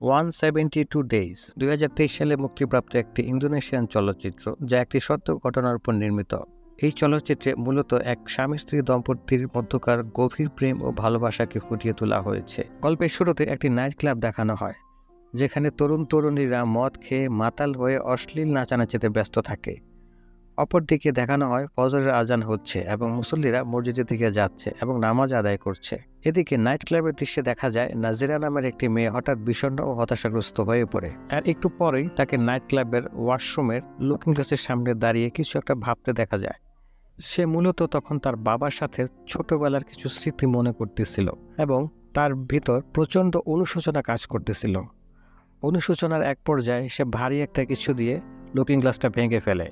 One seventy two days দুই হাজার তেইশ সালে মুক্তিপ্রাপ্ত একটি ইন্দোনেশিয়ান চলচ্চিত্র, যা একটি সত্য ঘটনার উপর নির্মিত। এই চলচ্চিত্রে মূলত এক স্বামী স্ত্রী দম্পতির মধ্যকার গভীর প্রেম ও ভালোবাসাকে ফুটিয়ে তোলা হয়েছে। গল্পের শুরুতে একটি নাইট ক্লাব দেখানো হয়, যেখানে তরুণ তরুণীরা মদ খেয়ে মাতাল হয়ে অশ্লীল নাচানাচিতে ব্যস্ত থাকে। অপরদিকে দেখানো হয় ফজরের আজান হচ্ছে এবং মুসল্লিরা মসজিদের দিকে যাচ্ছে এবং নামাজ আদায় করছে। এদিকে নাইট ক্লাবের দৃশ্যে দেখা যায়, নাজিরা নামের একটি মেয়ে হঠাৎ বিষণ্ণ ও হতাশাগ্রস্ত হয়ে পড়ে। আর একটু পরেই তাকে নাইট ক্লাবের ওয়াশরুমের লুকিং গ্লাসের সামনে দাঁড়িয়ে কিছু একটা ভাবতে দেখা যায়। সে মূলত তখন তার বাবার সাথে ছোটবেলার কিছু স্মৃতি মনে করতেছিল এবং তার ভিতর প্রচণ্ড অনুশোচনা কাজ করতেছিল। অনুশোচনার এক পর্যায়ে সে ভারী একটা কিছু দিয়ে লুকিং গ্লাসটা ভেঙে ফেলে।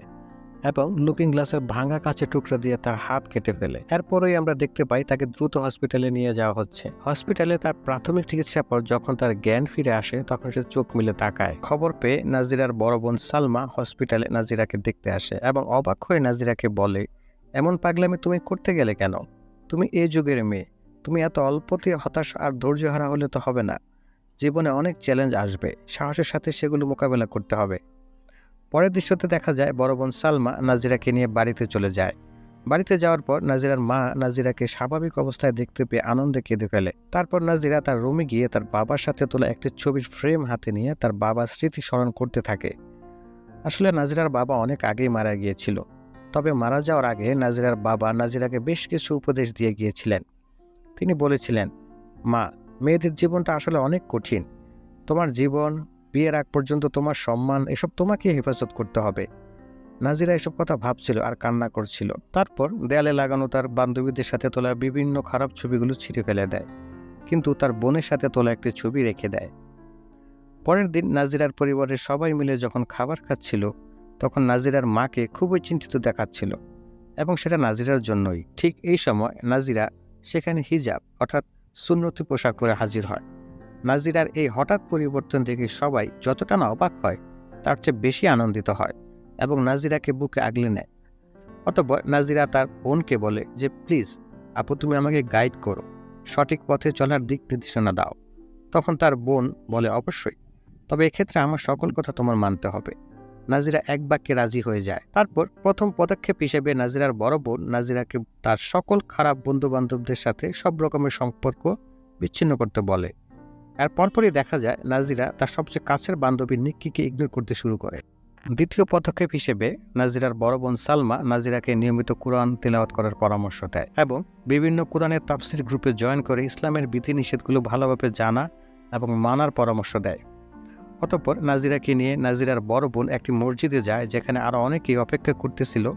এবং লুকিং গ্লাসের ভাঙা কাঁচের টুকরা দিয়ে তার হাত কেটে ফেলে। এরপরেই আমরা দেখতে পাই তাকে দ্রুত হসপিটালে নিয়ে যাওয়া হচ্ছে। হসপিটালে তার প্রাথমিক চিকিৎসার পর যখন তার জ্ঞান ফিরে আসে, তখন সে চোখ মিলে তাকায়। খবর পেয়ে নাজিরার বড় বোন সালমা হসপিটালে নাজিরাকে দেখতে আসে এবং অবাক হয়ে নাজিরাকে বলে, এমন পাগলামি তুমি করতে গেলে কেন? তুমি এই যুগের মেয়ে। তুমি এত অল্পতে হতাশ আর ধৈর্য হারা হলে তো হবে না। জীবনে অনেক চ্যালেঞ্জ আসবে। সাহসের সাথে সেগুলো মোকাবেলা করতে হবে। পরের দৃশ্যতে দেখা যায় বড় বোন সালমা নাজিরাকে নিয়ে বাড়িতে চলে যায়। বাড়িতে যাওয়ার পর নাজিরার মা নাজিরাকে স্বাভাবিক অবস্থায় দেখতে পেয়ে আনন্দে কেঁদে ফেলে। তারপর নাজিরা তার রুমে গিয়ে তার বাবার সাথে তোলা একটি ছবির ফ্রেম হাতে নিয়ে তার বাবার স্মৃতি স্মরণ করতে থাকে। আসলে নাজিরার বাবা অনেক আগেই মারা গিয়েছিল। তবে মারা যাওয়ার আগে নাজিরার বাবা নাজিরাকে বেশ কিছু উপদেশ দিয়ে গিয়েছিলেন। তিনি বলেছিলেন, মা, মেয়েদের জীবনটা আসলে অনেক কঠিন। তোমার জীবন বিয়ের আগ পর্যন্ত তোমার সম্মান, এসব তোমাকে হেফাজত করতে হবে। নাজিরা এসব কথা ভাবছিল আর কান্না করছিল। তারপর দেয়ালে লাগানো তার বান্ধবীদের সাথে তোলা বিভিন্ন খারাপ ছবিগুলো ছিঁড়ে ফেলে দেয়। কিন্তু তার বোনের সাথে তোলা একটি ছবি রেখে দেয়। পরের দিন নাজিরার পরিবারের সবাই মিলে যখন খাবার খাচ্ছিল, তখন নাজিরার মাকে খুবই চিন্তিত দেখাচ্ছিল এবং সেটা নাজিরার জন্যই। ঠিক এই সময় নাজিরা সেখানে হিজাব, অর্থাৎ সুন্নতি পোশাক পরে হাজির হয়। নাজিরার এই হঠাৎ পরিবর্তন দেখে সবাই যতটা না অবাক হয়, তার চেয়ে বেশি আনন্দিত হয় এবং নাজিরাকে বুকে আগলে নেয়। অতঃপর নাজিরা তার বোনকে বলে যে, প্লিজ, আপু তুমি আমাকে গাইড করো, সঠিক পথে চলার দিক নির্দেশনা দাও। তখন তার বোন বলে, অবশ্যই, তবে এক্ষেত্রে আমার সকল কথা তোমার মানতে হবে। নাজিরা এক বাক্যে রাজি হয়ে যায়। তারপর প্রথম পদক্ষেপ হিসেবে নাজিরার বড় বোন নাজিরাকে তার সকল খারাপ বন্ধু বান্ধবদের সাথে সব রকমের সম্পর্ক বিচ্ছিন্ন করতে বলে। আর পরপরই দেখা যায় নাজিরা তার সবচেয়ে কাছের বান্ধবী নিক্কিকে ইগনোর করতে শুরু করে। দ্বিতীয় পদক্ষেপ হিসেবে নাজিরার বড় বোন সালমা নাজিরাকে নিয়মিত কোরআন তেলাওয়াত করার পরামর্শ দেয় এবং বিভিন্ন কোরআনের তাফসির গ্রুপে জয়েন করে ইসলামের বিধিনিষেধগুলো ভালোভাবে জানা এবং মানার পরামর্শ দেয়। অতঃপর নাজিরাকে নিয়ে নাজিরার বড় বোন একটি মসজিদে যায় যেখানে আরও অনেকেই অপেক্ষা করতেছিল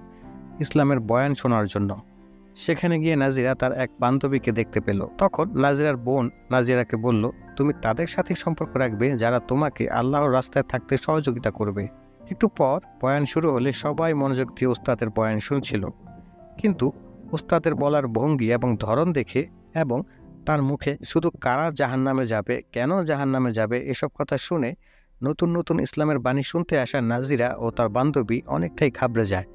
ইসলামের বয়ান শোনার জন্য। সেখানে গিয়ে নাজিরা তার এক বান্ধবীকে দেখতে পেল। তখন নাজিরার বোন নাজিরাকে বলল, তুমি তাদের সাথে সম্পর্ক রাখবে যারা তোমাকে আল্লাহর রাস্তায় থাকতে সহযোগিতা করবে। একটু পর বয়ান শুরু হলে সবাই মনোযোগ দিয়ে ওস্তাদের বয়ান শুনছিল। কিন্তু ওস্তাদের বলার ভঙ্গি এবং ধরন দেখে এবং তার মুখে শুধু কারা জাহান নামে যাবে, কেন জাহান নামে যাবে, এসব কথা শুনে নতুন নতুন ইসলামের বাণী শুনতে আসা নাজিরা ও তার বান্ধবী অনেকটাই ঘাবড়ে যায়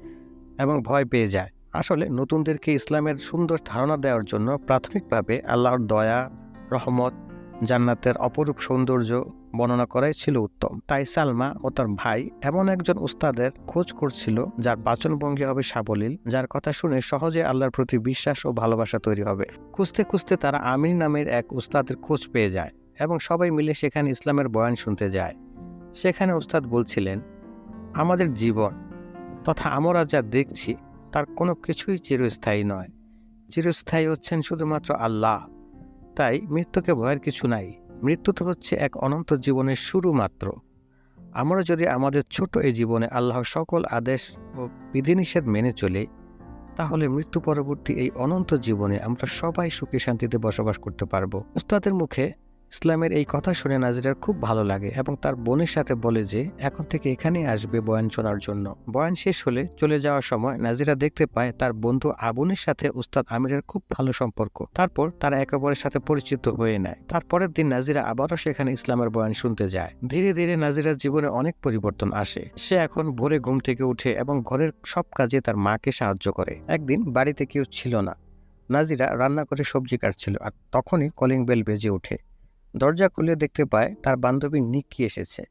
এবং ভয় পেয়ে যায়। আসলে নতুনদেরকে ইসলামের সুন্দর ধারণা দেওয়ার জন্য প্রাথমিকভাবে আল্লাহর দয়া, রহমত, জান্নাতের অপরূপ সৌন্দর্য বর্ণনা করাই ছিল উত্তম। তাই সালমা ও তার ভাই এমন একজন উস্তাদের খোঁজ করছিল যার বাচনভঙ্গি হবে সাবলীল, যার কথা শুনে সহজে আল্লাহর প্রতি বিশ্বাস ও ভালোবাসা তৈরি হবে। খুঁজতে খুঁজতে তারা আমির নামের এক উস্তাদের খোঁজ পেয়ে যায় এবং সবাই মিলে সেখানে ইসলামের বয়ান শুনতে যায়। সেখানে উস্তাদ বলছিলেন, আমাদের জীবন তথা আমরা যা দেখছি তার কোনো কিছুই চিরস্থায়ী নয়। চিরস্থায়ী হচ্ছেন শুধুমাত্র আল্লাহ। তাই মৃত্যুকে ভয়ের কিছু নাই। মৃত্যু তো হচ্ছে এক অনন্ত জীবনের শুরু মাত্র আমরা যদি আমাদের ছোট এই জীবনে আল্লাহর সকল আদেশ ও বিধিনিষেধ মেনে চলে, তাহলে মৃত্যু পরবর্তী এই অনন্ত জীবনে আমরা সবাই সুখে শান্তিতে বসবাস করতে পারব। উস্তাদের মুখে ইসলামের এই কথা শুনে নাজিরার খুব ভালো লাগে এবং তার বোনের সাথে বলে যে, এখন থেকে এখানেই আসবে বয়ান শোনার জন্য। বয়ান শেষ হলে চলে যাওয়ার সময় নাজিরা দেখতে পায় তার বন্ধু আবুনের সাথে উস্তাদ আমিরের খুব ভালো সম্পর্ক। তারপর তারা একে অপরের সাথে পরিচিত হয়ে নেয়। তারপরের দিন নাজিরা আবারও সেখানে ইসলামের বয়ান শুনতে যায়। ধীরে ধীরে নাজিরার জীবনে অনেক পরিবর্তন আসে। সে এখন ভোরে ঘুম থেকে উঠে এবং ঘরের সব কাজে তার মাকে সাহায্য করে। একদিন বাড়িতে কেউ ছিল না। নাজিরা রান্না করে সবজি কাটছিল আর তখনই কলিং বেল বেজে ওঠে। দরজা খুলে দেখতে পায় তার বান্ধবী নিক্কি এসেছে।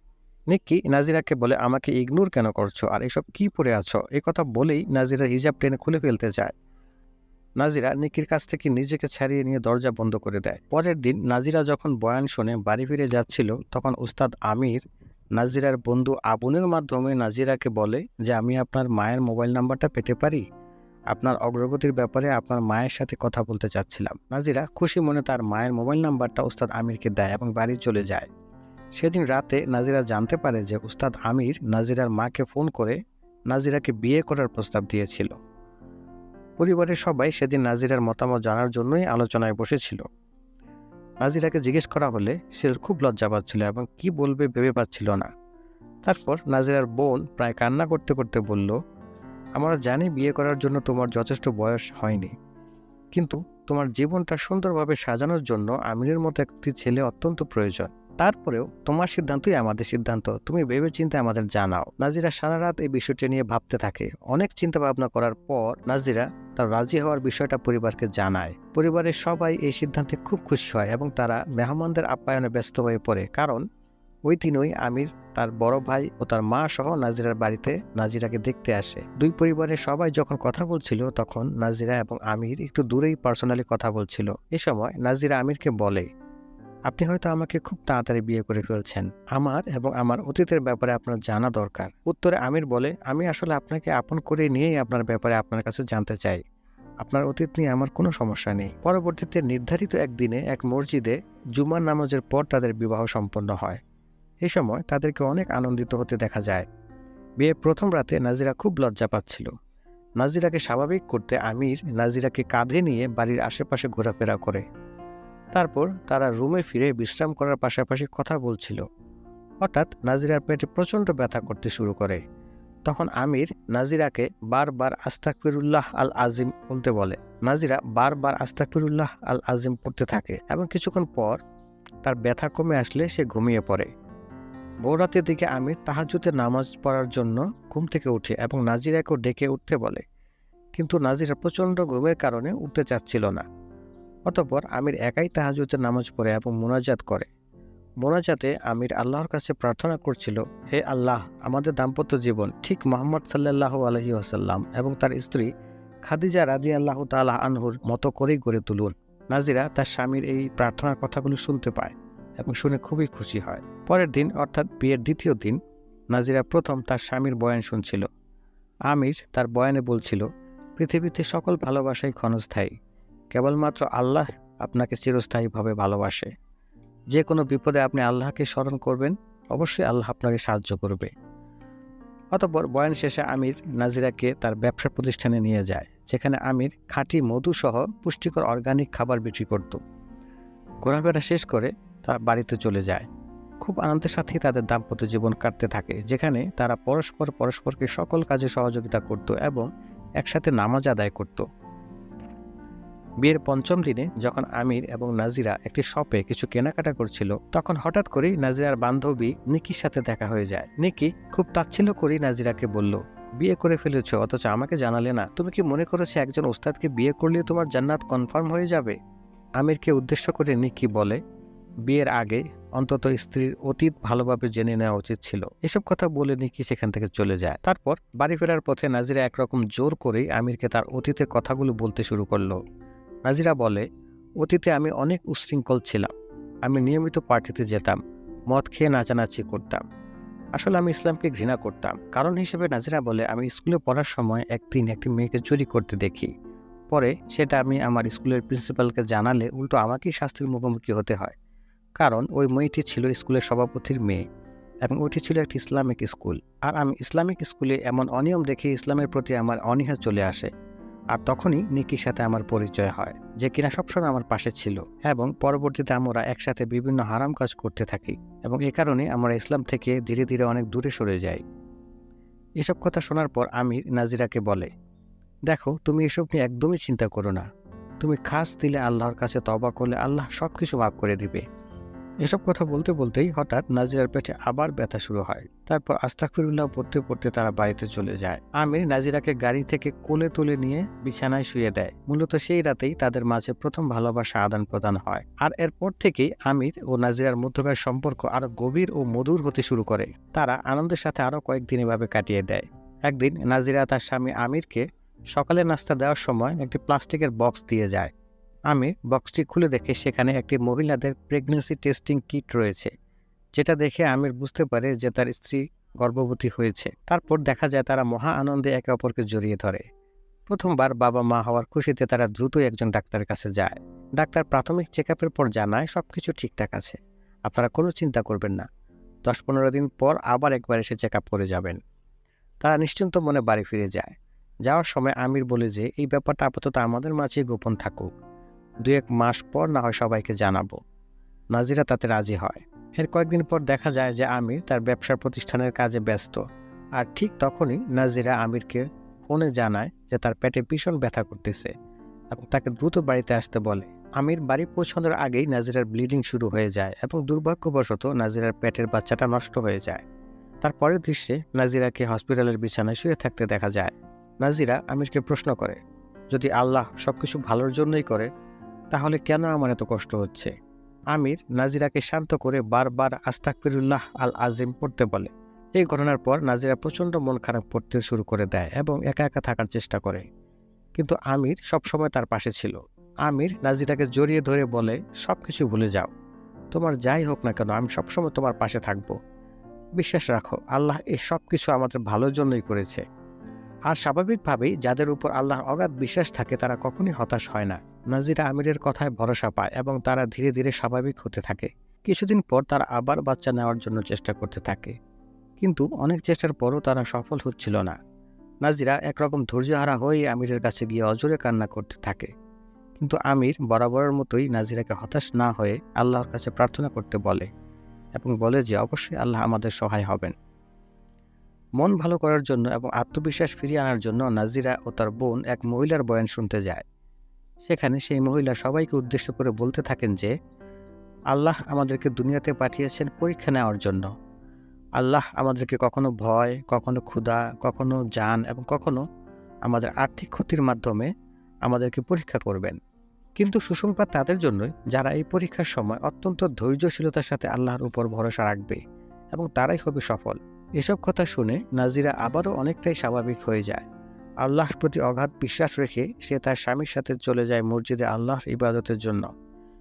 নিক্কি নাজিরাকে বলে, আমাকে ইগনোর কেন করছ? আর এসব কি পরে আছো? এই কথা বলেই নাজিরা হিজাব টেনে খুলে ফেলতে চায় নাজিরা নিকির কাছ থেকে নিজেকে ছাড়িয়ে নিয়ে দরজা বন্ধ করে দেয়। পরের দিন নাজিরা যখন বয়ান শুনে বাড়ি ফিরে যাচ্ছিল, তখন উস্তাদ আমির, নাজিরার বন্ধু আবুনের মাধ্যমে নাজিরাকে বলে যে, আমি আপনার মায়ের মোবাইল নাম্বারটা পেতে পারি? আপনার অগ্রগতির ব্যাপারে আপনার মায়ের সাথে কথা বলতে চাচ্ছিলাম। নাজিরা খুশি মনে তার মায়ের মোবাইল নাম্বারটা উস্তাদ আমিরকে দেয় এবং বাড়ি চলে যায়। সেদিন রাতে নাজিরা জানতে পারে যে উস্তাদ আমির নাজিরার মাকে ফোন করে নাজিরাকে বিয়ে করার প্রস্তাব দিয়েছিল। পরিবারের সবাই সেদিন নাজিরার মতামত জানার জন্যই আলোচনায় বসেছিল। নাজিরাকে জিজ্ঞেস করা হলে সে খুব লজ্জা পাচ্ছিল এবং কি বলবে ভেবে পাচ্ছিল না। তারপর নাজিরার বোন প্রায় কান্না করতে করতে বলল আমরা জানি বিয়ে করার জন্য তোমার যথেষ্ট বয়স হয়নি। কিন্তু তোমার জীবনটা সুন্দরভাবে সাজানোর জন্য আমিরের মতো একটি ছেলে অত্যন্ত প্রয়োজন। তারপরেও তোমার সিদ্ধান্তই আমাদের সিদ্ধান্ত। তুমি ভেবে চিন্তে আমাদের জানাও। নাজিরা সারা রাত এই বিষয়টি নিয়ে ভাবতে থাকে। অনেক চিন্তা ভাবনা করার পর নাজিরা তার রাজি হওয়ার বিষয়টা পরিবারকে জানায়। পরিবারের সবাই এই সিদ্ধান্তে খুব খুশি হয় এবং তারা মেহমানদের আপ্যায়নে ব্যস্ত হয়ে পড়ে। কারণ ওই দিনই আমির, তার বড় ভাই ও তার মা সহ নাজিরার বাড়িতে নাজিরাকে দেখতে আসে। দুই পরিবারের সবাই যখন কথা বলছিল তখন নাজিরা এবং আমির একটু দূরেই পার্সোনালি কথা বলছিল। এ সময় নাজিরা আমিরকে বলে, আপনি হয়তো আমাকে খুব তাড়াতাড়ি বিয়ে করে ফেলছেন। আমার এবং আমার অতীতের ব্যাপারে আপনার জানা দরকার। উত্তরে আমির বলে, আমি আসলে আপনাকে আপন করে নিয়েই আপনার ব্যাপারে আপনার কাছে জানতে চাই। আপনার অতীত নিয়ে আমার কোনো সমস্যা নেই। পরবর্তীতে নির্ধারিত একদিনে এক মসজিদে জুমার নামাজের পর তাদের বিবাহ সম্পন্ন হয়। এ সময় তাদেরকে অনেক আনন্দিত হতে দেখা যায়। বিয়ের প্রথম রাতে নাজিরা খুব লজ্জা পাচ্ছিল। নাজিরাকে স্বাভাবিক করতে আমির নাজিরাকে কাঁধে নিয়ে বাড়ির আশেপাশে ঘোরাফেরা করে। তারপর তারা রুমে ফিরে বিশ্রাম করার পাশাপাশি কথা বলছিল। হঠাৎ নাজিরার পেটে প্রচণ্ড ব্যথা করতে শুরু করে। তখন আমির নাজিরাকে বারবার আস্তাকফিরুল্লাহ আল আজিম বলতে বলে। নাজিরা বারবার আস্তাকফিরুল্লাহ আল আজিম পড়তে থাকে এবং কিছুক্ষণ পর তার ব্যথা কমে আসলে সে ঘুমিয়ে পড়ে। ভোররাতের দিকে আমির তাহাজুতে নামাজ পড়ার জন্য ঘুম থেকে উঠে এবং নাজিরাকেও ডেকে উঠতে বলে। কিন্তু নাজিরা প্রচণ্ড ঘুমের কারণে উঠতে চাচ্ছিল না। অতপর আমির একাই তাহাজুতে নামাজ পড়ে এবং মোনাজাত করে। মোনাজাতে আমির আল্লাহর কাছে প্রার্থনা করছিল, হে আল্লাহ, আমাদের দাম্পত্য জীবন ঠিক মোহাম্মদ সাল্লাহ আলহি আসাল্লাম এবং তার স্ত্রী খাদিজা রাদি আল্লাহ তালা আনহুর মতো করেই গড়ে তুলুন। নাজিরা তার স্বামীর এই প্রার্থনার কথাগুলো শুনতে পায়। এবং শুনে খুবই খুশি হয়। পরের দিন, অর্থাৎ বিয়ের দ্বিতীয় দিন, নাজিরা প্রথম তার স্বামীর বয়ান শুনছিল। আমির তার বয়ানে বলছিল, পৃথিবীতে সকল ভালোবাসাই ক্ষণস্থায়ী। কেবলমাত্র আল্লাহ আপনাকে চিরস্থায়ীভাবে ভালোবাসে। যে কোনো বিপদে আপনি আল্লাহকে স্মরণ করবেন, অবশ্যই আল্লাহ আপনাকে সাহায্য করবে। অতপর বয়ান শেষে আমির নাজিরাকে তার ব্যবসা প্রতিষ্ঠানে নিয়ে যায়, যেখানে আমির খাঁটি মধুসহ পুষ্টিকর অর্গানিক খাবার বিক্রি করত। ঘোরাফেরা শেষ করে তার বাড়িতে চলে যায়। খুব আনন্দের সাথেই তাদের দাম্পত্য জীবন কাটতে থাকে, যেখানে তারা পরস্পর পরস্পরকে সকল কাজে সহযোগিতা করত এবং একসাথে নামাজ আদায় করত। বিয়ের পঞ্চম দিনে যখন আমির এবং নাজিরা একটি শপে কিছু কেনাকাটা করছিল, তখন হঠাৎ করেই নাজিরার বান্ধবী নিকির সাথে দেখা হয়ে যায়। নিকি খুব তাচ্ছিল্য করেই নাজিরাকে বলল, বিয়ে করে ফেলেছ, অথচ আমাকে জানালে না। তুমি কি মনে করেছ একজন ওস্তাদকে বিয়ে করলে তোমার জান্নাত কনফার্ম হয়ে যাবে? আমিরকে উদ্দেশ্য করে নিকি বলে বিয়ের আগে অন্তত স্ত্রীর অতীত ভালোভাবে জেনে নেওয়া উচিত ছিল। এসব কথা বলে নিকি সেখান থেকে চলে যায়। তারপর বাড়ি ফেরার পথে নাজিরা একরকম জোর করেই আমিরকে তার অতীতের কথাগুলো বলতে শুরু করল। নাজিরা বলে, অতীতে আমি অনেক উশৃঙ্খল ছিলাম। আমি নিয়মিত পার্টিতে যেতাম, মদ খেয়ে নাচানাচি করতাম। আসলে আমি ইসলামকে ঘৃণা করতাম। কারণ হিসেবে নাজিরা বলে, আমি স্কুলে পড়ার সময় একদিন একটি মেয়েকে চুরি করতে দেখি। পরে সেটা আমি আমার স্কুলের প্রিন্সিপালকে জানালে উল্টো আমাকেই শাস্তির মুখোমুখি হতে হয়। কারণ ওই মেয়েটি ছিল স্কুলের সভাপতির মেয়ে এবং ওটি ছিল একটি ইসলামিক স্কুল। আর আমি ইসলামিক স্কুলে এমন অনিয়ম দেখে ইসলামের প্রতি আমার অনীহা চলে আসে। আর তখনই নিকির সাথে আমার পরিচয় হয়, যে কিনা সবসময় আমার পাশে ছিল এবং পরবর্তীতে আমরা একসাথে বিভিন্ন হারাম কাজ করতে থাকি এবং এ কারণে আমরা ইসলাম থেকে ধীরে ধীরে অনেক দূরে সরে যাই। এসব কথা শোনার পর আমি নাজিরাকে বলে, দেখো, তুমি এসব নিয়ে একদমই চিন্তা করো না। তুমি খাস দিলে আল্লাহর কাছে তবা করলে আল্লাহ সব কিছু মাফ করে দিবে। এসব কথা বলতে বলতেই হঠাৎ নাজিরার পেটে আবার ব্যথা শুরু হয়। তারপর আস্তাকফিরুল্লাহ পড়তে পড়তে তারা বাড়িতে চলে যায়। আমির নাজিরাকে গাড়ি থেকে কোলে তুলে নিয়ে বিছানায় শুয়ে দেয়। মূলত সেই রাতেই তাদের মাঝে প্রথম ভালোবাসা আদান প্রদান হয়। আর এরপর থেকেই আমির ও নাজিরার মধ্যকার সম্পর্ক আরও গভীর ও মধুর হতে শুরু করে। তারা আনন্দের সাথে আরও কয়েকদিন এভাবে কাটিয়ে দেয়। একদিন নাজিরা তার স্বামী আমিরকে সকালে নাস্তা দেওয়ার সময় একটি প্লাস্টিকের বক্স দিয়ে যায়। আমি বক্সটি খুলে দেখে সেখানে একটি মহিলাদের প্রেগনেন্সি টেস্টিং কিট রয়েছে, যেটা দেখে আমির বুঝতে পারে যে তার স্ত্রী গর্ভবতী হয়েছে। তারপর দেখা যায় তারা মহা আনন্দে একে অপরকে জড়িয়ে ধরে। প্রথমবার বাবা মা হওয়ার খুশিতে তারা দ্রুতই একজন ডাক্তারের কাছে যায়। ডাক্তার প্রাথমিক চেক আপের পর জানায় সব কিছু ঠিকঠাক আছে। আপনারা কোনো চিন্তা করবেন না। দশ পনেরো দিন পর আবার একবার এসে চেক আপ করে যাবেন। তারা নিশ্চিন্ত মনে বাড়ি ফিরে যায়। যাওয়ার সময় আমির বলে যে, এই ব্যাপারটা আপাতত আমাদের মাঝে গোপন থাকুক। দু এক মাস পর না হয় সবাইকে জানাব। নাজিরা তাতে রাজি হয়। এর কয়েকদিন পর দেখা যায় যে আমির তার ব্যবসা প্রতিষ্ঠানের কাজে ব্যস্ত। আর ঠিক তখনই নাজিরা আমিরকে ফোনে জানায় যে তার পেটে ভীষণ ব্যথা করতেছে এবং তাকে দ্রুত বাড়িতে আসতে বলে। আমির বাড়ি পৌঁছানোর আগেই নাজিরার ব্লিডিং শুরু হয়ে যায় এবং দুর্ভাগ্যবশত নাজিরার পেটের বাচ্চাটা নষ্ট হয়ে যায়। তার পরের দৃশ্যে নাজিরাকে হসপিটালের বিছানায় শুয়ে থাকতে দেখা যায়। নাজিরা আমিরকে প্রশ্ন করে, যদি আল্লাহ সবকিছু ভালোর জন্যই করে তাহলে কেন আমার এত কষ্ট হচ্ছে? আমির নাজিরাকে শান্ত করে বারবার আস্তাকফিরুল্লাহ আল আজিম পড়তে বলে। এই ঘটনার পর নাজিরা প্রচণ্ড মন খারাপ পড়তে শুরু করে দেয় এবং একা একা থাকার চেষ্টা করে। কিন্তু আমির সবসময় তার পাশে ছিল। আমির নাজিরাকে জড়িয়ে ধরে বলে সব কিছু ভুলে যাও। তোমার যাই হোক না কেন, আমি সবসময় তোমার পাশে থাকব। বিশ্বাস রাখো, আল্লাহ এই সব কিছু আমাদের ভালোর জন্যই করেছে। আর স্বাভাবিকভাবেই যাদের উপর আল্লাহর অগাধ বিশ্বাস থাকে, তারা কখনই হতাশ হয় না। নাজিরা আমিরের কথায় ভরসা পায় এবং তারা ধীরে ধীরে স্বাভাবিক হতে থাকে। কিছুদিন পর তারা আবার বাচ্চা নেওয়ার জন্য চেষ্টা করতে থাকে। কিন্তু অনেক চেষ্টার পরও তারা সফল হচ্ছিল না। নাজিরা একরকম ধৈর্যহারা হয়ে আমিরের কাছে গিয়ে অজরে কান্না করতে থাকে। কিন্তু আমির বরাবরের মতোই নাজিরাকে হতাশ না হয়ে আল্লাহর কাছে প্রার্থনা করতে বলে এবং বলে যে, অবশ্যই আল্লাহ আমাদের সহায় হবেন। মন ভালো করার জন্য এবং আত্মবিশ্বাস ফিরিয়ে আনার জন্য নাজিরা ও তার বোন এক মহিলার বয়ান শুনতে যায়। সেখানে সেই মহিলা সবাইকে উদ্দেশ্য করে বলতে থাকেন যে, আল্লাহ আমাদেরকে দুনিয়াতে পাঠিয়েছেন পরীক্ষা নেওয়ার জন্য। আল্লাহ আমাদেরকে কখনো ভয়, কখনো ক্ষুধা, কখনো যান এবং কখনো আমাদের আর্থিক ক্ষতির মাধ্যমে আমাদেরকে পরীক্ষা করবেন। কিন্তু সুসংবাদ তাদের জন্যই, যারা এই পরীক্ষার সময় অত্যন্ত ধৈর্যশীলতার সাথে আল্লাহর উপর ভরসা রাখবে এবং তারাই হবে সফল। এসব কথা শুনে নাজিরা আবারও অনেকটাই স্বাভাবিক হয়ে যায়। আল্লাহর প্রতি অগাধ বিশ্বাস রেখে সে তার স্বামীর সাথে চলে যায় মসজিদে আল্লাহর ইবাদতের জন্য।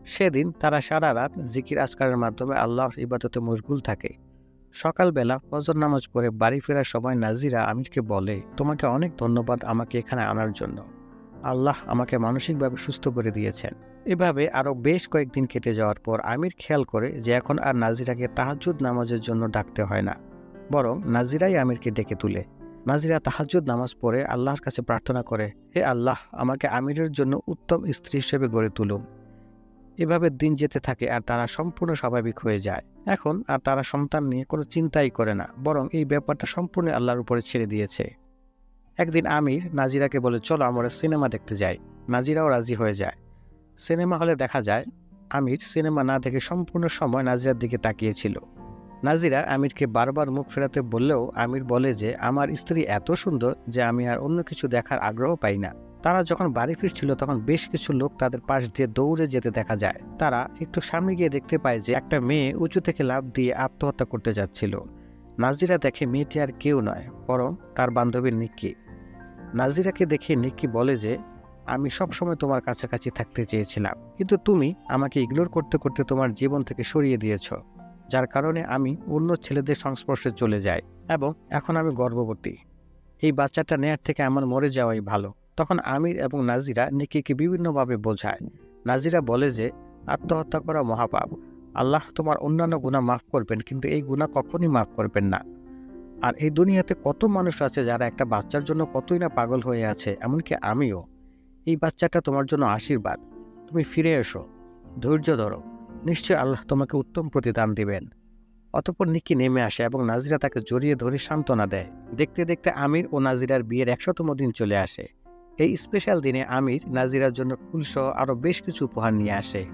সেদিন তারা সারা রাত জিকির আসকারের মাধ্যমে আল্লাহর ইবাদতে মশগুল থাকে। সকালবেলা ফজর নামাজ পড়ে বাড়ি ফেরার সময় নাজিরা আমিরকে বলে, তোমাকে অনেক ধন্যবাদ আমাকে এখানে আনার জন্য। আল্লাহ আমাকে মানসিকভাবে সুস্থ করে দিয়েছেন। এভাবে আরও বেশ কয়েকদিন কেটে যাওয়ার পর আমির খেয়াল করে যে এখন আর নাজিরাকে তাহাজুদ নামাজের জন্য ডাকতে হয় না। বরং নাজিরাই আমিরকে ডেকে তুলে। নাজিরা তাহাজুদ নামাজ পড়ে আল্লাহর কাছে প্রার্থনা করে, হে আল্লাহ, আমাকে আমিরের জন্য উত্তম স্ত্রী হিসেবে গড়ে তুলুন। এভাবে দিন যেতে থাকে আর তারা সম্পূর্ণ স্বাভাবিক হয়ে যায়। এখন আর তারা সন্তান নিয়ে কোনো চিন্তাই করে না, বরং এই ব্যাপারটা সম্পূর্ণ আল্লাহর উপরে ছেড়ে দিয়েছে। একদিন আমির নাজিরাকে বলে, চলো আমরা সিনেমা দেখতে যাই। নাজিরাও রাজি হয়ে যায়। সিনেমা হলে দেখা যায়, আমির সিনেমা না দেখে সম্পূর্ণ সময় নাজিরার দিকে তাকিয়েছিল। নাজিরা আমিরকে বারবার মুখ ফেরাতে বললেও আমির বলে যে, আমার স্ত্রী এত সুন্দর যে আমি আর অন্য কিছু দেখার আগ্রহ পাই না। তারা যখন বাড়ি ফিরছিল তখন বেশ কিছু লোক তাদের পাশ দিয়ে দৌড়ে যেতে দেখা যায়। তারা একটু সামনে গিয়ে দেখতে পায় যে, একটা মেয়ে উঁচু থেকে লাভ দিয়ে আত্মহত্যা করতে যাচ্ছিল। নাজিরা দেখে মেয়েটি আর কেউ নয়, বরং তার বান্ধবী নিক্কি। নাজিরাকে দেখে নিক্কি বলে যে, আমি সবসময় তোমার কাছাকাছি থাকতে চেয়েছিলাম, কিন্তু তুমি আমাকে ইগনোর করতে করতে তোমার জীবন থেকে সরিয়ে দিয়েছ। যার কারণে আমি অন্য ছেলেদের সংস্পর্শে চলে যাই এবং এখন আমি গর্ভবতী। এই বাচ্চাটা নেয়ার থেকে আমার মরে যাওয়াই ভালো। তখন আমির এবং নাজিরা নিকিকে বিভিন্নভাবে বোঝায়। নাজিরা বলে যে, আত্মহত্যা করা মহাপাপ। আল্লাহ তোমার অন্যান্য গুণা মাফ করবেন, কিন্তু এই গুণা কখনই মাফ করবেন না। আর এই দুনিয়াতে কত মানুষ আছে যারা একটা বাচ্চার জন্য কতই না পাগল হয়ে আছে, এমনকি আমিও। এই বাচ্চাটা তোমার জন্য আশীর্বাদ। তুমি ফিরে এসো। ধৈর্য ধরো। নিশ্চয় আল্লাহ তোমাকে উত্তম প্রতিদান দিবেন। অতপর নিকি নেমে আসে এবং নাজিরা তাকে জড়িয়ে ধরে সান্ত্বনা দেয়। দেখতে দেখতে আমির ও নাজিরার বিয়ের একশতম দিন চলে আসে। এই স্পেশাল দিনে আমির নাজিরার জন্য ফুলসহ আরও বেশ কিছু উপহার নিয়ে আসে।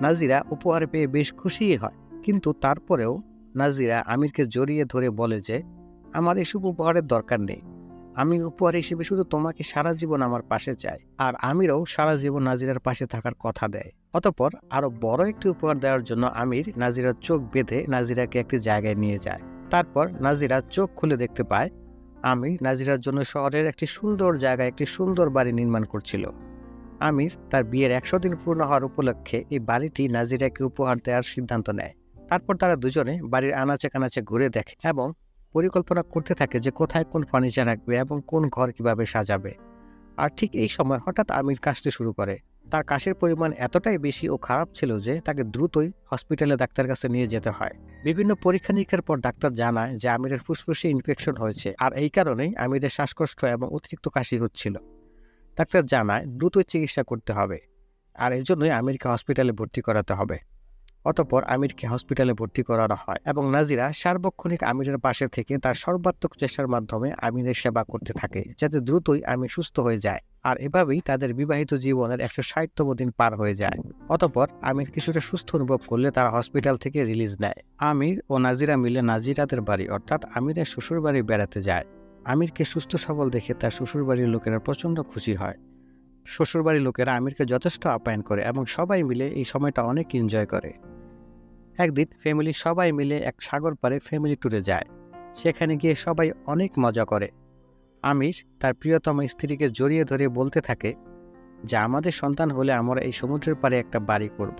নাজিরা উপহার পেয়ে বেশ খুশিই হয়, কিন্তু তারপরেও নাজিরা আমিরকে জড়িয়ে ধরে বলে যে, আমার এসব উপহারের দরকার নেই। আমি উপহার হিসেবে শুধু তোমাকে সারা জীবন আমার পাশে চাই, আর আমিরও সারা জীবন নাজিরার পাশে থাকার কথা দেয়। অতপর আরও বড় একটি উপহার দেওয়ার জন্য আমির নাজিরার চোখ বেঁধে নাজিরাকে একটি জায়গায় নিয়ে যায়। তারপর নাজিরা চোখ খুলে দেখতে পায় আমির নাজিরার জন্য শহরের একটি সুন্দর জায়গায় একটি সুন্দর বাড়ি নির্মাণ করছিল। আমির তার বিয়ের একশো দিন পূর্ণ হওয়ার উপলক্ষে এই বাড়িটি নাজিরাকে উপহার দেওয়ার সিদ্ধান্ত নেয়। তারপর তারা দুজনে বাড়ির আনাচে কানাচে ঘুরে দেখে এবং পরিকল্পনা করতে থাকে যে কোথায় কোন ফার্নিচার রাখবে এবং কোন ঘর কীভাবে সাজাবে। আর ঠিক এই সময় হঠাৎ আমির কাশতে শুরু করে। তার কাশের পরিমাণ এতটাই বেশি ও খারাপ ছিল যে তাকে দ্রুতই হসপিটালে ডাক্তার কাছে নিয়ে যেতে হয়। বিভিন্ন পরীক্ষা নিরীক্ষার পর ডাক্তার জানায় যে আমিরের ফুসফুসে ইনফেকশন হয়েছে। আর এই কারণেই আমিরের শ্বাসকষ্ট এবং অতিরিক্ত কাশি হচ্ছিল। ডাক্তার জানায়, দ্রুত চিকিৎসা করতে হবে। আর এই জন্যই আমিরকে হসপিটালে ভর্তি করাতে হবে। অতপর আমিরকে হসপিটালে ভর্তি করানো হয় এবং নাজিরা সার্বক্ষণিক আমিরের পাশে থেকে তার সর্বাত্মক চেষ্টার মাধ্যমে আমিরের সেবা করতে থাকে যাতে দ্রুতই আমির সুস্থ হয়ে যায় আর এভাবেই তাদের বিবাহিত জীবনের একশো ষাটতম দিন পার হয়ে যায়। অতপর আমির কিছুটা সুস্থ অনুভব করলে তারা হসপিটাল থেকে রিলিজ নেয়। আমির ও নাজিরা মিলে নাজিরাদের বাড়ি অর্থাৎ আমিরের শ্বশুর বাড়ি বেড়াতে যায়। আমিরকে সুস্থ সবল দেখে তার শ্বশুরবাড়ির লোকেরা প্রচণ্ড খুশি হয়। শ্বশুরবাড়ির লোকেরা আমিরকে যথেষ্ট আপ্যায়ন করে এবং সবাই মিলে এই সময়টা অনেক এনজয় করে। একদিন ফ্যামিলি সবাই মিলে এক সাগর পারে ফ্যামিলি ট্যুরে যায়। সেখানে গিয়ে সবাই অনেক মজা করে। আমির তার প্রিয়তম স্ত্রীকে জড়িয়ে ধরে বলতে থাকে, যে আমাদের সন্তান হলে আমরা এই সমুদ্রের পাড়ে একটা বাড়ি করব।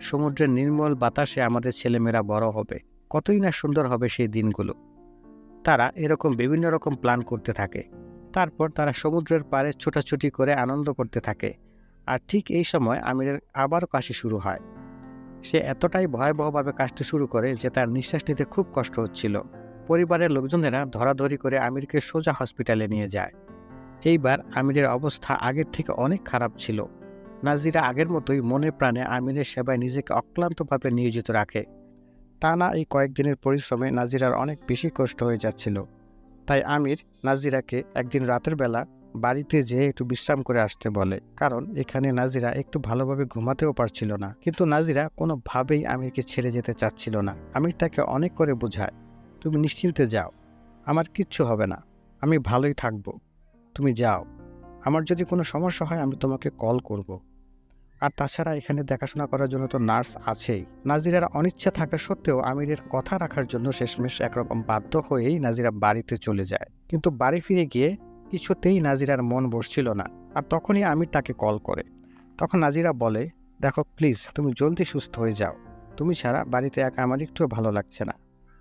সমুদ্রের নির্মল বাতাসে আমাদের ছেলেমেয়েরা বড় হবে। কতই না সুন্দর হবে সেই দিনগুলো। তারা এরকম বিভিন্ন রকম প্ল্যান করতে থাকে। তারপর তারা সমুদ্রের পাড়ে ছোটাছুটি করে আনন্দ করতে থাকে। আর ঠিক এই সময় আমিরের আবার কাশি শুরু হয়। সে এতটাই ভয়াবহভাবে কাজটি শুরু করে যে তার নিঃশ্বাস নিতে খুব কষ্ট হচ্ছিল। পরিবারের লোকজনেরা ধরাধরি করে আমিরকে সোজা হসপিটালে নিয়ে যায়। এইবার আমিরের অবস্থা আগের থেকে অনেক খারাপ ছিল। নাজিরা আগের মতোই মনে প্রাণে আমিরের সেবায় নিজেকে অক্লান্তভাবে নিয়োজিত রাখে। টানা এই কয়েকদিনের পরিশ্রমে নাজিরার অনেক বেশি কষ্ট হয়ে যাচ্ছিল। তাই আমির নাজিরাকে একদিন রাতের বেলা বাড়িতে যেয়ে একটু বিশ্রাম করে আসতে বলে। কারণ এখানে নাজিরা একটু ভালোভাবে ঘুমাতেও পারছিল না। কিন্তু নাজিরা কোনোভাবেই আমিরকে ছেড়ে যেতে চাচ্ছিল না। আমির তাকে অনেক করে বোঝায়, তুমি নিশ্চিন্তে যাও। আমার কিচ্ছু হবে না। আমি ভালোই থাকব। তুমি যাও। আমার যদি কোনো সমস্যা হয়, আমি তোমাকে কল করব। আর তাছাড়া এখানে দেখাশোনা করার জন্য তো নার্স আছেই। নাজিরার অনিচ্ছা থাকা সত্ত্বেও আমিরের কথা রাখার জন্য শেষমেশ একরকম বাধ্য হয়েই নাজিরা বাড়িতে চলে যায়। কিন্তু বাড়ি ফিরে গিয়ে কিছুতেই নাজিরার মন বসছিল না, আর তখনই আমি তাকে কল করে। তখন নাজিরা বলে, দেখো, প্লিজ, তুমি জলদি সুস্থ হয়ে যাও। তুমি ছাড়া বাড়িতে একা আমার একটুও ভালো লাগছে না।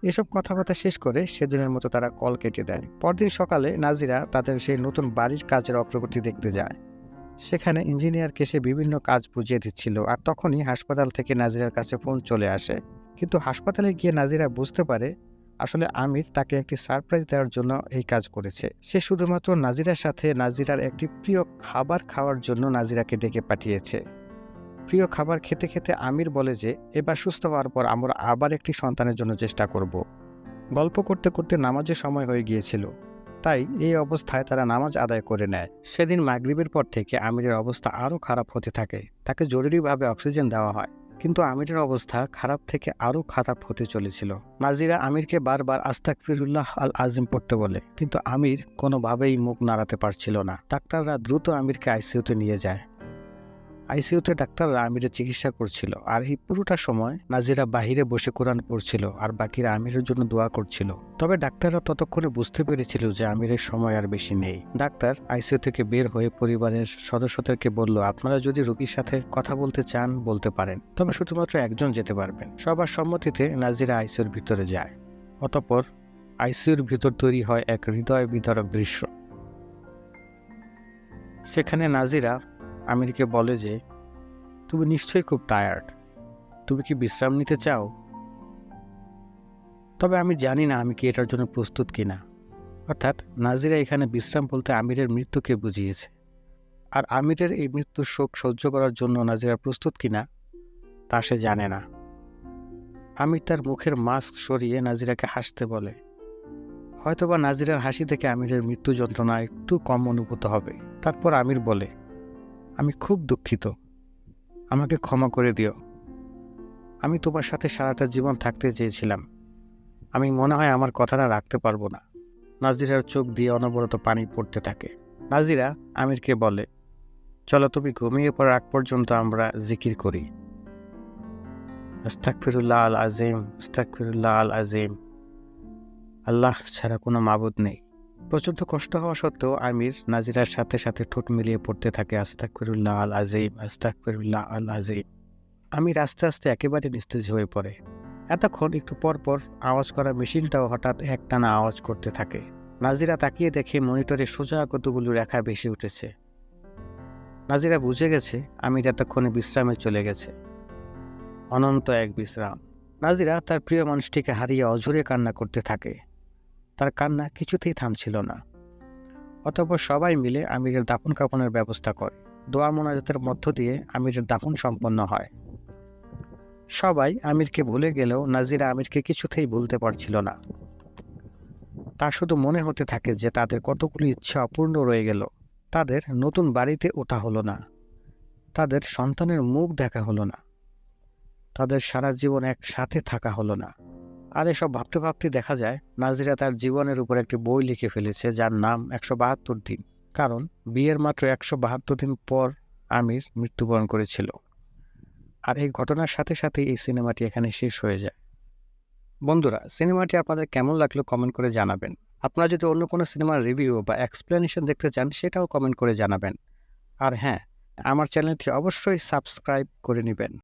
এসব কথাবার্তা শেষ করে সেদিনের মতো তারা কল কেটে দেয়। পরদিন সকালে নাজিরা তাদের সেই নতুন বাড়ির কাজের অগ্রগতি দেখতে যায়। সেখানে ইঞ্জিনিয়ারকে সে বিভিন্ন কাজ বুঝিয়ে দিচ্ছিল, আর তখনই হাসপাতাল থেকে নাজিরার কাছে ফোন চলে আসে। কিন্তু হাসপাতালে গিয়ে নাজিরা বুঝতে পারে আসলে আমির তাকে একটি সারপ্রাইজ দেওয়ার জন্য এই কাজ করেছে। সে শুধুমাত্র নাজিরার সাথে নাজিরার একটি প্রিয় খাবার খাওয়ার জন্য নাজিরাকে ডেকে পাঠিয়েছে। প্রিয় খাবার খেতে খেতে আমির বলে যে, এবার সুস্থ হওয়ার পর আমরা আবার একটি সন্তানের জন্য চেষ্টা করব। গল্প করতে করতে নামাজের সময় হয়ে গিয়েছিল। তাই এই অবস্থায় তারা নামাজ আদায় করে নেয়। সেদিন মাগরিবের পর থেকে আমিরের অবস্থা আরও খারাপ হতে থাকে। তাকে জরুরিভাবে অক্সিজেন দেওয়া হয়। কিন্তু আমিরের অবস্থা খারাপ থেকে আরও খারাপ হতে চলেছিল। নাজিরা আমিরকে বারবার আস্তাক ফিরুল্লাহ আল আজিম পড়তে বলে, কিন্তু আমির কোনোভাবেই মুখ নাড়াতে পারছিল না। ডাক্তাররা দ্রুত আমিরকে আইসিউতে নিয়ে যায়। আইসিইউতে ডাক্তাররা আমিরের চিকিৎসা করছিল আর এই পুরোটা সময় নাজিরা বাহিরে বসে কোরআন পড়ছিল আর বাকিরা আমিরের জন্য দোয়া করছিল। তবে ডাক্তাররা ততক্ষণে বুঝতে পেরেছিল যে আমিরের সময় আর বেশি নেই। ডাক্তার আইসিইউ থেকে বের হয়ে পরিবারের সদস্যদেরকে বলল, আপনারা যদি রোগীর সাথে কথা বলতে চান, বলতে পারেন। তবে শুধুমাত্র একজন যেতে পারবেন। সবার সম্মতিতে নাজিরা আইসিইউর ভিতরে যায়। অতপর আইসিইউর ভিতর তৈরি হয় এক হৃদয় বিদারক দৃশ্য। সেখানে নাজিরা আমিরকে বলে যে, তুমি নিশ্চয়ই খুব টায়ার্ড তুমি কি বিশ্রাম নিতে চাও? তবে আমি জানি না আমি কি এটার জন্য প্রস্তুত কিনা। অর্থাৎ নাজিরা এখানে বিশ্রাম বলতে আমিরের মৃত্যুকে বুঝিয়েছে। আর আমিরের এই মৃত্যুর শোক সহ্য করার জন্য নাজিরা প্রস্তুত কিনা, তা সে জানে না। আমির তার মুখের মাস্ক সরিয়ে নাজিরাকে হাসতে বলে, হয়তোবা নাজিরার হাসি থেকে আমিরের মৃত্যু যন্ত্রণা একটু কম অনুভূত হবে। তারপর আমির বলে আমি খুব দুঃখিত। আমাকে ক্ষমা করে দিও। আমি তোমার সাথে সারাটা জীবন থাকতে চেয়েছিলাম। আমি মনে হয় আমার কথাটা রাখতে পারব না। নাজিরার চোখ দিয়ে অনবরত পানি পড়তে থাকে। নাজিরা আমিরকে বলে, চলো তুমি ঘুমিয়ে পড়ার আগ পর্যন্ত আমরা জিকির করি। আস্তাকফিরুল্লাহ আল আজিম আস্তাকফিরুল্লাহ আল আজিম আল্লাহ ছাড়া কোনো মাবুদ নেই। প্রচণ্ড কষ্ট হওয়া সত্ত্বেও আমির নাজিরার সাথে সাথে ঠোঁট মিলিয়ে পড়তে থাকে আস্তাকফিরুল্লাহ আল আজিম আস্তাকফিরুল্লাহ আল আজিম আমির আস্তে আস্তে একেবারে নিস্তেজ হয়ে পড়ে। এতক্ষণ একটু পর পর আওয়াজ করা মেশিনটাও হঠাৎ একটানা আওয়াজ করতে থাকে। নাজিরা তাকিয়ে দেখে মনিটরে সোজা কতগুলো রেখা বেশি উঠেছে। নাজিরা বুঝে গেছে আমির এতক্ষণে বিশ্রামে চলে গেছে। অনন্ত এক বিশ্রাম। নাজিরা তার প্রিয় মানুষটিকে হারিয়ে অঝরে কান্না করতে থাকে। তার কান্না কিছুতেই থামছিল না। অতঃপর সবাই মিলে আমিরের দাফন কাপনের ব্যবস্থা করে। দোয়া মোনাজাতের মধ্য দিয়ে আমিরের দাফন সম্পন্ন হয়। সবাই আমিরকে ভুলে গেলেও নাজিরা আমিরকে কিছুতেই ভুলতে পারছিল না। তার শুধু মনে হতে থাকে যে তাদের কতগুলি ইচ্ছা অপূর্ণ রয়ে গেল। তাদের নতুন বাড়িতে ওঠা হলো না। তাদের সন্তানের মুখ দেখা হলো না। তাদের সারা জীবন একসাথে থাকা হলো না। আর এসব ভাবতে ভাবতে দেখা যায়, নাজিরা তার জীবনের উপর একটি বই লিখে ফেলেছে যার নাম একশো বাহাত্তর দিন। কারণ, বিয়ের মাত্র একশো বাহাত্তর দিন পর আমির মৃত্যুবরণ করেছিল। আর এই ঘটনার সাথে সাথে এই সিনেমাটি এখানে শেষ হয়ে যায়। বন্ধুরা, সিনেমাটি আপনাদের কেমন লাগল কমেন্ট করে জানাবেন। আপনারা যদি অন্য কোনো সিনেমার রিভিউ বা এক্সপ্লেনেশন দেখতে চান, সেটাও কমেন্ট করে জানাবেন। আর হ্যাঁ আমার চ্যানেলটি অবশ্যই সাবস্ক্রাইব করে নেবেন।